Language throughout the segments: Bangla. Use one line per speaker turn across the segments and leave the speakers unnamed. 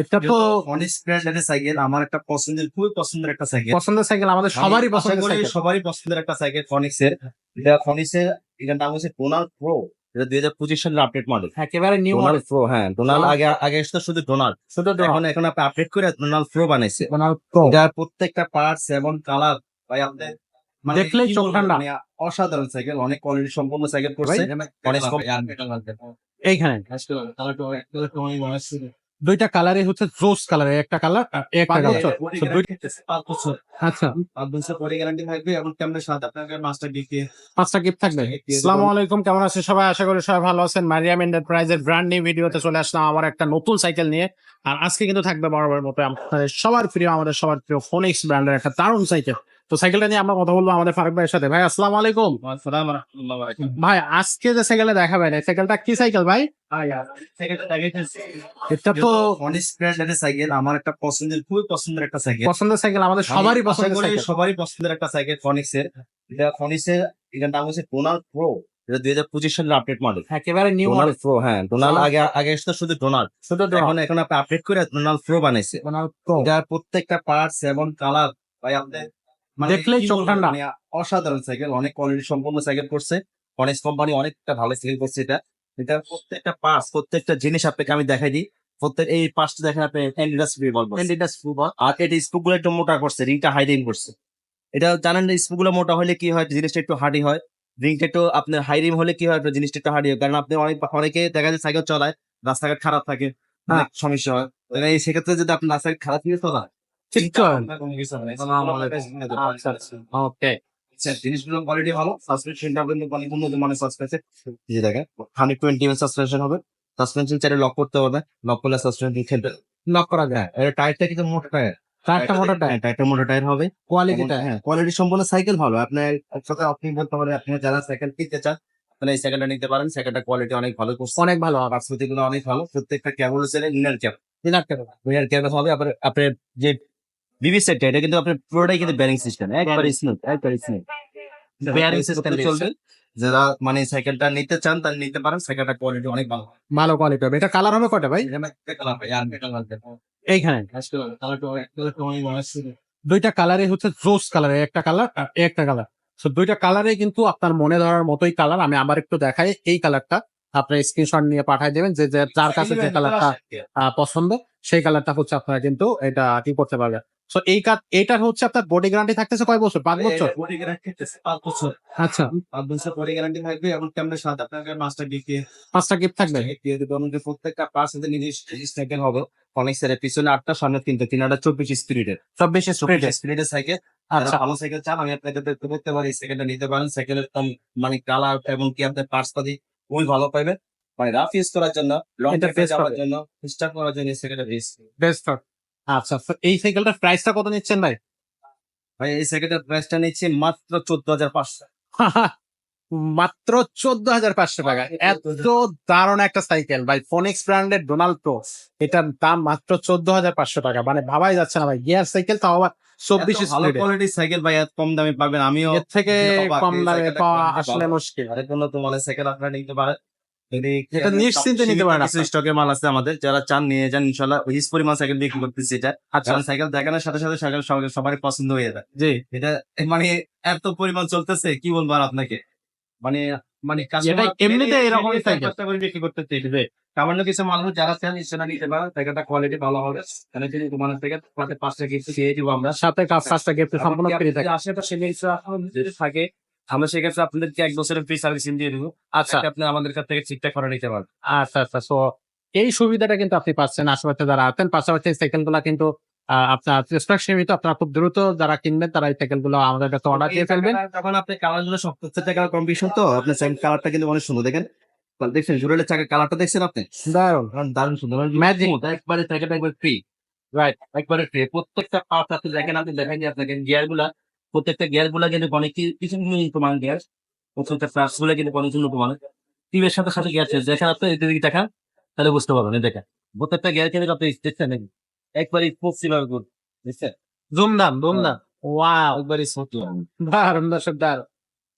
এটা তো
অনেক সাইকেল আমার একটা পছন্দের খুবই পছন্দের একটা সাইকেল
পছন্দের সাইকেল আমাদের সবারই পছন্দের
সবারই পছন্দের একটা সাইকেল ফনিক্স এর। এটা ফনিক্স এর এটার নাম হচ্ছে ডোনাল্ড প্রো এটা দুই হাজার পঁচিশ সালের আপডেট মডেল
একেবারে নিউ
ডোনাল্ড প্রো হ্যাঁ। ডোনাল্ড
Donald-
আগে আগে আসতো শুধু ডোনাল্ড
শুধু
এখন এখন আপনি আপডেট করে ডোনাল্ড প্রো বানাইছে।
ডোনাল্ড প্রো
এটার প্রত্যেকটা পার্টস এবং কালার ভাই আপনি মানে
দেখলেই চোখ ঠান্ডা।
মানে অসাধারণ সাইকেল অনেক কোয়ালিটি সম্পন্ন সাইকেল করছে। অনেক
এইখানে। দুইটা কালারই হচ্ছে রোজ কালারের একটা কালার একটা কালার আচ্ছা।
পাঁচ বছর পরে গ্যারান্টি থাকবে এবং কেমন সাথে? আপনাকে মাস্টার ডিকে
পাঁচটা গিফট থাকবে। আসসালামু আলাইকুম কেমন আছেন সবাই? আশা করি সবাই ভালো আছেন। মারিয়াম এন্টারপ্রাইজের ব্র্যান্ড নিউ ভিডিওতে চলে আসলাম আমার একটা নতুন সাইকেল নিয়ে। আর আজকে কিন্তু থাকবে বরাবর মতো আপনাদের সবার প্রিয় আমাদের সবার প্রিয় ফোনিক্স ব্র্যান্ডের একটা দারুণ সাইকেল তো সাইকেলটা নিয়ে আমরা কথা বলব আমাদের ফারুক ভাইয়ের সাথে। ভাই আসসালামু আলাইকুম। ভাই আজকে যে সাইকেলে দেখাবেন এই সাইকেলটা কি সাইকেল ভাই? এটা তো
সাইকেল আমার একটা পছন্দের খুবই পছন্দের একটা সাইকেল।
পছন্দের সাইকেল আমাদের সবারই পছন্দের
সবারই পছন্দের একটা সাইকেল ফনিক্স এর। এটা ফনিক্স এর এটার নাম হচ্ছে ডোনাল্ড প্রো এটা দুই হাজার পঁচিশ সালের আপডেট মডেল
একেবারে নিউ মডেল
প্রো হ্যাঁ ডোনাল্ড আগে আগে আসতো শুধু ডোনাল্ড
শুধু
এখন এখন আপনি আপডেট করে ডোনাল্ড প্রো বানাইছে।
ডোনাল্ড প্রো
এটার প্রত্যেকটা পার্টস এবং কালার ভাই আপনি
দেখলেই চোখ ঠান্ডা।
মানে অসাধারণ সাইকেল অনেক কোয়ালিটি সম্পন্ন সাইকেল করছে। ফনিক্স কোম্পানি অনেকটা ভালো সাইকেল করছে এটা। এটা প্রত্যেকটা পাস প্রত্যেকটা জিনিস আপনাকে আমি দেখাই দিই। প্রত্যেক এই পার্টস দেখেন আপনি এন্ডিডাস ফ্রি বলব
এন্ডিডাস ফুটবল
আর এটা স্পুকগুলো একটু মোটা করছে রিংটা হাই রিং করছে। এটা জানেন না স্পুকগুলো মোটা হলে কি হয় জিনিসটা একটু হার্ডি হয়। রিংটা একটু আপনার হাই রিং হলে কি হয় আপনার জিনিসটা একটু হার্ডি হয়। কারণ আপনি অনেক অনেকে দেখা যায় সাইকেল চালায় রাস্তাঘাট খারাপ থাকে অনেক সমস্যা হয়। এই সেক্ষেত্রে যদি আপনি রাস্তাঘাট খারাপ দিয়ে চলায়
ঠিক
আচ্ছা
ওকে
জিনিসগুলো কোয়ালিটি ভালো সাসপেনশনটা কিন্তু অনেক উন্নত মানের সাসপেনশন যে দেখেন হান্ড্রেড টোয়েন্টি এম সাসপেনশন হবে। সাসপেনশন চাইলে লক করতে পারবে লক করলে সাসপেনশন খেলবে।
লক করা যায়।
হ্যাঁ এটা টায়ারটা কিন্তু মোটা টায়ার
চারটা মোটর টায়ার
টায়ারটা মোটা টায়ার হবে।
কোয়ালিটিটা
হ্যাঁ কোয়ালিটি সম্পূর্ণ সাইকেল ভালো। আপনার একসাথে আপনি বলতে পারেন আপনি যারা সাইকেল কিনতে চান তাহলে এই সাইকেলটা নিতে পারেন। সাইকেলটা কোয়ালিটি অনেক ভালো করছে।
অনেক ভালো
অনেক ভালো। প্রত্যেকটা ক্যাবল হচ্ছে ইনার ক্যাব ইনার ক্যাব হবে আপনার আপনার যে বিবি সেটটা এটা কিন্তু আপনার পুরোটাই কিন্তু ব্যারিং সিস্টেম একবারে স্মুথ একবারে স্মুথ
Bearing system
চলবে। যারা মানে সাইকেলটা নিতে চান তাহলে নিতে পারেন। সাইকেলটা কোয়ালিটি অনেক ভালো।
ভালো কোয়ালিটি হবে। এটা কালার হবে কটা ভাই? এইখানে। দুইটা কালারই হচ্ছে রোজ কালারের একটা কালার আর একটা কালার তো দুইটা কালারে কিন্তু আপনার মনে ধরার মতোই কালার আমি আবার একটু দেখাই এই কালারটা আপনার স্ক্রিনশট নিয়ে পাঠিয়ে দেবেন। যে যে যার কাছে যে কালারটা পছন্দ সেই কালারটা হচ্ছে আপনারা কিন্তু এটা কি করতে পারবেন? সো এই কাজ এটার হচ্ছে আপনার বডি গ্যারান্টি থাকতেছে কয় বছর? পাঁচ বছর?
বডি গ্যারান্টি পাঁচ বছর।
আচ্ছা।
পাঁচ বছর বডি গ্যারান্টি থাকবে এবং সাথে আপনাকে
পাঁচটা গিফট থাকবে?
দিয়ে দেবে। আমাদের প্রত্যেকটা সাথে নিজস্ব সাইকেল হবে অনেক সাইকেল পিছনে আটটা সামনে তিনটা তিন আটটা চব্বিশ স্পিরিটের
চব্বিশ স্প্রিট
স্পিরিটের সাইকেল
আচ্ছা।
ভালো সাইকেল চান আমি আপনাকে দেখতে দেখতে পারি সাইকেলটা নিতে পারেন। সাইকেলের মানে কালার এবং কি আপনার পার্টস পাতি খুবই ভালো পাইবেন মানে রাফ ইউজ করার জন্য লং যাওয়ার জন্য স্টার্ট করার জন্য বেস্ট
বেস্ট আচ্ছা এই সাইকেলটার প্রাইসটা কত নিচ্ছেন ভাই?
ভাই এই সাইকেলটার প্রাইসটা নিচ্ছে মাত্র চোদ্দ হাজার পাঁচশো।
মাত্র চোদ্দ হাজার পাঁচশো টাকা। এত দারুণ একটা সাইকেল ভাই ফোনিক্স ব্র্যান্ডের ডোনাল্ড প্রো এটার দাম মাত্র চোদ্দ হাজার পাঁচশো টাকা। মানে ভাবাই যাচ্ছে না ভাই গিয়ার সাইকেল তাও আবার চব্বিশ
ভালো কোয়ালিটির সাইকেল ভাই এত কম দামে পাবেন আমিও
এর থেকে কম দামে পাওয়া আসলে। মুশকিল।
আরেক উন্নত মানের সাইকেল আপনারা নিতে পারেন।
এটা নিশ্চিন্তে নিতে পারেন
স্টকে মাল আছে আমাদের যারা চান নিয়ে যান হিস পরিমাণ সাইকেল বিক্রি করতেছি এটা।
আচ্ছা।
কারণ সাইকেল দেখানোর সাথে সাথে সাইকেল সবারই পছন্দ হয়ে যায়।
জি।
এটা মানে এত পরিমাণ চলতেছে কি বলব আর আপনাকে? মানে মানে
এমনিতে এরকমই সাইকেল।
কষ্ট করে বিক্রি করতে চাইবে সামান্য কিছু মানুষ যারা চান নিতে পারেন সাইকেলটা কোয়ালিটি ভালো হবে। তাহলে যদি তোমার থেকে পাঁচটা কিছু দিয়ে দিব আমরা।
সাথে কাজ কাজটা গিফট সম্পূর্ণ থাকে।
আশেপাশে যদি থাকে আমরা সেক্ষেত্রে আপনাদেরকে এক বছরের ফ্রি সার্ভিসিং দিয়ে দেবো।
আচ্ছা।
আপনি আমাদের কাছ থেকে ঠিকঠাক করে নিতে পারবেন।
আচ্ছা আচ্ছা। সো এই সুবিধাটা কিন্তু আপনি পাচ্ছেন আশেপাশে যারা আছেন। পাশাপাশি সাইকেলগুলা কিন্তু আপনার স্টক সীমিত আপনারা খুব দ্রুত যারা কিনবেন তারা এই সাইকেলগুলো আমাদের কাছে অর্ডার দিয়ে ফেলবেন।
তখন আপনি কালারগুলো সব কালার কম্বিনেশন তো আপনার কালারটা কিন্তু অনেক সুন্দর। দেখেন দেখছেন জুড়েলের চাকার কালারটা দেখছেন আপনি?
দারুণ
কারণ দারুণ সুন্দর।
Magic.
Smooth, একবারে চাকাটা একবার ফ্রি রাইট একবারে ফ্রি প্রত্যেকটা পার্ট আপনি দেখেন আপনি দেখেন যে আপনাকে গিয়ারগুলা প্রত্যেকটা গিয়ারগুলা কিন্তু অনেক কিছু প্রমাণ গিয়ার প্রত্যেকটা পার্টসগুলা কিন্তু অনেক উন্নত মানের টিভের সাথে সাথে গিয়ার চেঞ্জ দেখেন আপনি এদিকে দিকে দেখান তাহলে বুঝতে পারবেন দেখেন। প্রত্যেকটা গিয়ার কিন্তু আপনি দেখছেন নাকি? একবারে পশ্চিমার গুড দেখছেন?
ধুমধাম ধুমধাম। ওয়াও
একবারে স্মুথ
দারুণ দর্শক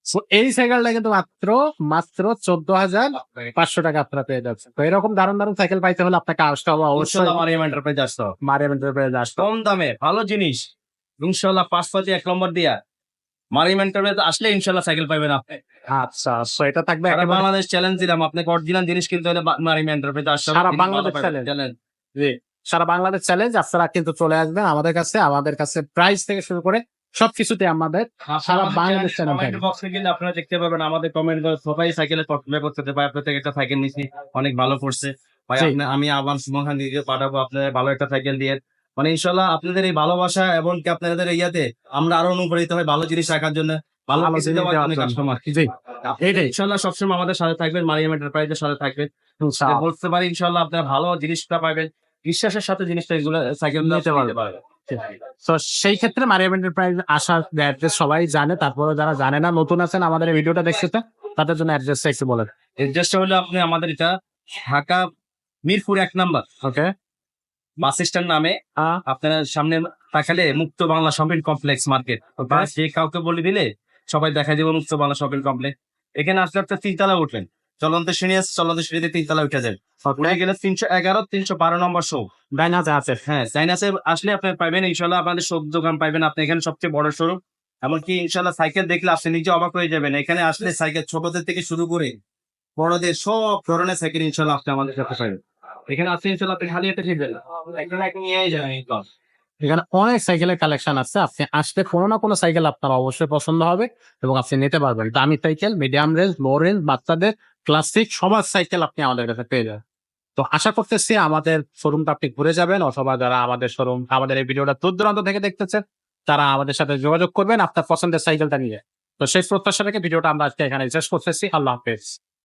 So, এই সাইকেলটা কিন্তু মাত্র মাত্র চোদ্দ হাজার পাঁচশো টাকা আপনারা পেয়ে যাচ্ছেন। তো এরকম দারুণ দারুণ সাইকেল পাইতে হলে আপনাকে আসতে হবে অবশ্যই।
মারিয়াম এন্টারপ্রাইজ আসতে হবে।
মারিয়াম এন্টারপ্রাইজ আসতে
কম দামে ভালো জিনিস। ইনশাল্লাহ পাঁচ এক নম্বর দিয়া। এন্টারপ্রাইজ আসলে ইনশাল্লাহ সাইকেল পাবেন আপনি।
আচ্ছা so এটা থাকবে
বাংলাদেশ চ্যালেঞ্জ দিলাম আপনাকে অরিজিনাল জিনিস কিনতে হলে এন্টারপ্রাইজ হবে।
সারা বাংলাদেশ। Challenge। সারা বাংলাদেশ চ্যালেঞ্জ আপনারা কিন্তু চলে আসবেন আমাদের কাছে আমাদের কাছে প্রাইস থেকে শুরু করে সবকিছুতে আমাদের সারা বাংলাদেশ
এ গেলে আপনারা দেখতে পাবেন আমাদের কমেন্ট করে সবাই সাইকেলে কমপ্লেন করতে পারে। আপনার থেকে একটা সাইকেল নিছি অনেক ভালো পড়ছে। ভাই আমি আবার সুমখান দিকে পাঠাবো আপনাদের ভালো একটা সাইকেল দিয়ে। মানে ইনশাল্লাহ আপনাদের এই ভালোবাসা এবং কি আপনাদের ইয়াতে আমরা আরও অনুপ্রাণিত হয় ভালো জিনিস রাখার জন্য ভালো। কাস্টমার।
জি
ইনশাল্লাহ সবসময় আমাদের সাথে থাকবেন মারিয়াম এন্টারপ্রাইজের সাথে থাকবেন। বলতে পারি ইনশাল্লাহ আপনারা ভালো জিনিসটা পাবেন বিশ্বাসের সাথে জিনিসটা এগুলো সাইকেল
নিতে পারবেন। তো সেই ক্ষেত্রে মারিয়াম এন্টারপ্রাইজ আসার অ্যাড্রেস সবাই জানে তারপরে যারা জানে না নতুন আছেন আমাদের এই ভিডিওটা দেখছে তো, তাদের জন্য অ্যাড্রেস একটু বলেন।
এড্রেসটা হলো আপনি আমাদের এটা ঢাকা মিরপুর এক নাম্বার।
ওকে।
স্ট্যান্ড নামে আপনারা সামনে তাকালে মুক্ত বাংলা শপিং কমপ্লেক্স মার্কেট। বা যে কাউকে বলে দিলে সবাই দেখা যাবে মুক্ত বাংলা শপিং কমপ্লেক্স। এখানে আসলে আপনার তিনতলা উঠবেন চলন্ত সিঁড়ি আছে চলন্ত সিঁড়িতে তিনতলা উঠে যাবে উঠে গেলে তিনশো এগারো তিনশো বারো নম্বর শো।
ডাইনাতে আছে।
হ্যাঁ চাইনাসে আসলে আপনি পাবেন ইনশাল্লাহ আপনাদের সব দোকান পাবেন আপনি এখানে সবচেয়ে বড় শোরুম। এমনকি ইনশাল্লাহ সাইকেল দেখলে আপনি নিজে অবাক হয়ে যাবেন। এখানে আসলে সাইকেল ছোটদের থেকে শুরু করে বড়দের সব ধরনের সাইকেল ইনশাল্লাহ আপনি আমাদের কাছে পাবেন। এখানে আসলে ইনশাল্লাহ আপনি হাতে ঠিকবেন একটা এক নিয়ে যাবেন
এখানে অনেক সাইকেলের কালেকশন আছে। আপনি আসলে কোনো না কোনো সাইকেল আপনার অবশ্যই পছন্দ হবে এবং আপনি নিতে পারবেন। দামি cycle medium range low range বাচ্চাদের ক্লাসিক সবার সাইকেল আপনি আমাদের কাছে পেয়ে যাবেন। তো আশা করতেছি আমাদের শোরুমটা আপনি ঘুরে যাবেন অথবা যারা আমাদের শোরুম আমাদের এই ভিডিওটা দূর দূরান্ত থেকে দেখতেছেন তারা আমাদের সাথে যোগাযোগ করবেন আপনার পছন্দের সাইকেলটা নিয়ে। তো সেই প্রত্যাশা রেখে ভিডিওটা আমরা আজকে এখানে শেষ করতেছি। আল্লাহ হাফেজ।